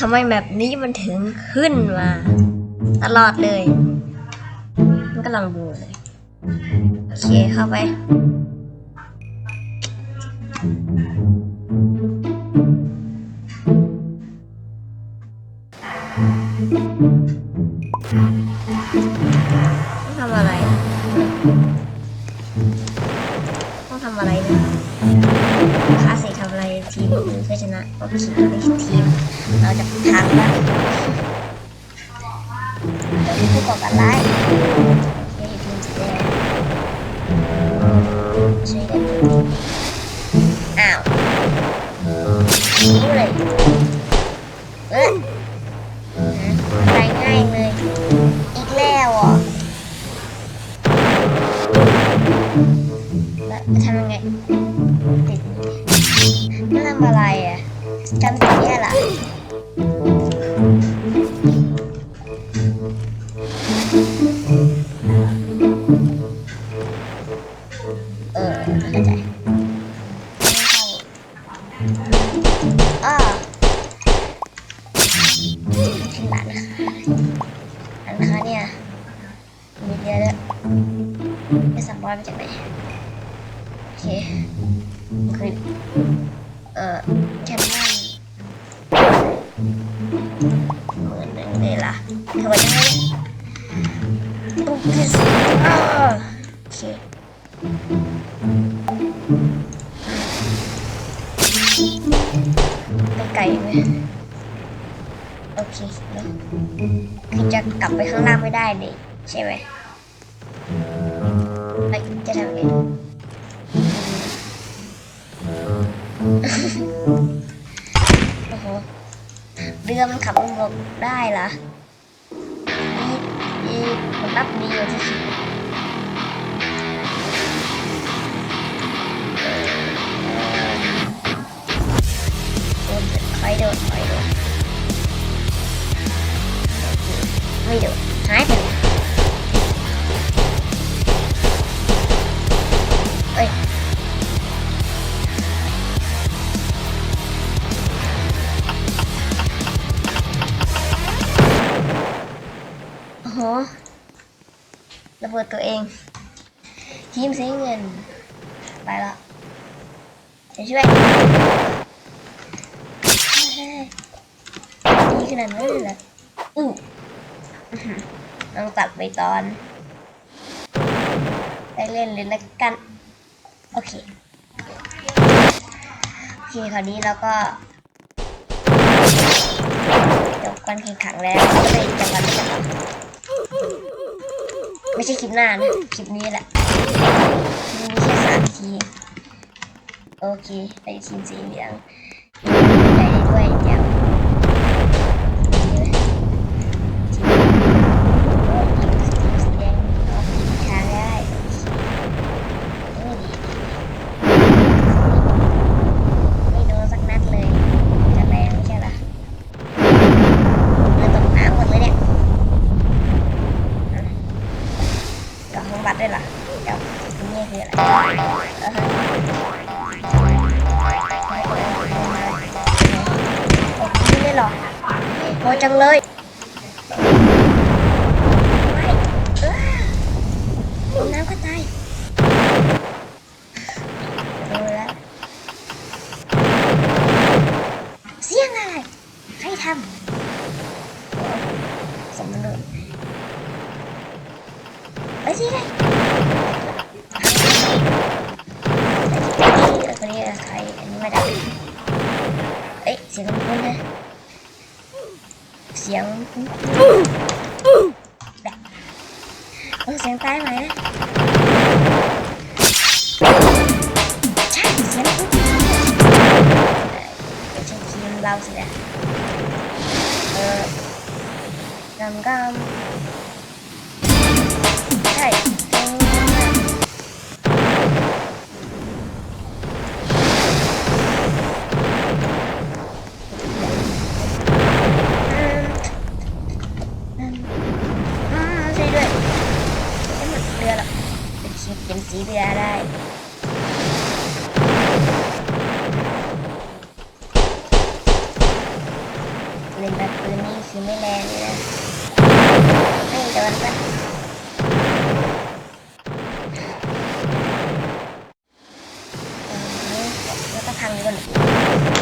ทำไมแบบนี้มันถึงขึ้นมา ตลอดเลย มันก็ลองดูเลย โอเคเข้าไป ทำอะไร ทีมหรือเพื่อชนะก็คิดในทีม เราจะทางแล้วเดี๋ยวมีผู้ก่อการร้ายเดี๋ยวอยู่ทีมสีแดงช่วยกันอ้าวรู้เลยเอ้ยตายง่ายเลย อีกแล้วอะทำยังไงติด จำติดเนี่ยเหรอเออเข้าใจอ้อขึ้นบ้านนะคะอันนะคะเนี่ยมีเยอะด้วยไม่สัมบอยมาจากไหนโอเคขึ้นเออแค่นั่ง หมื่นหนึ่งเลยล่ะเธอว่าจะไม่ตุ๊กที่สุดอ่าโอเคไปไกลไหมโอเคแล้วคือจะกลับไปข้างล่างไม่ได้ดิใช่ไหมไอ้ยจะทำไงโอ้โห เรือมันขับลงบกได้เหรอดีดีผลลัพธ์ดีอยู่ที่สุดโดนคอยโดนคอยโดนไม่โดน โอ้โหระเบิดตัวเองทีมสีเงิน ไปละจะช่วยยี่ขนาดนั้นเลยเหรออู้อื้อหือต้องตัดไปตอน ได้เล่นเลยละกัน โอเค โอเค คราวนี้เราก็จบการแข่งขันแล้วก็เลยจังหวะนี้กันต่ ไม่ใช่คลิปหน้านะ คลิปนี้แหละมีแค่สามที โอเค ไปทีมสีเหลือง โหจังเลยน้ำก็ตายรู้แล้วเสียงอะไร ใครทำสมนุษไปสิเลยคนนี้ใครอันนี้ไม่ได้เอ๊ะเสียงคุ้นๆนะเสียงคุ้นนะ ใช่เสียงคุ้นๆเป็นทีมเราสิน พี่ยาได้เล่นแบบปืนนี่คือไม่แรงเลยนะไม่โดนปะแล้วก็พังก่อน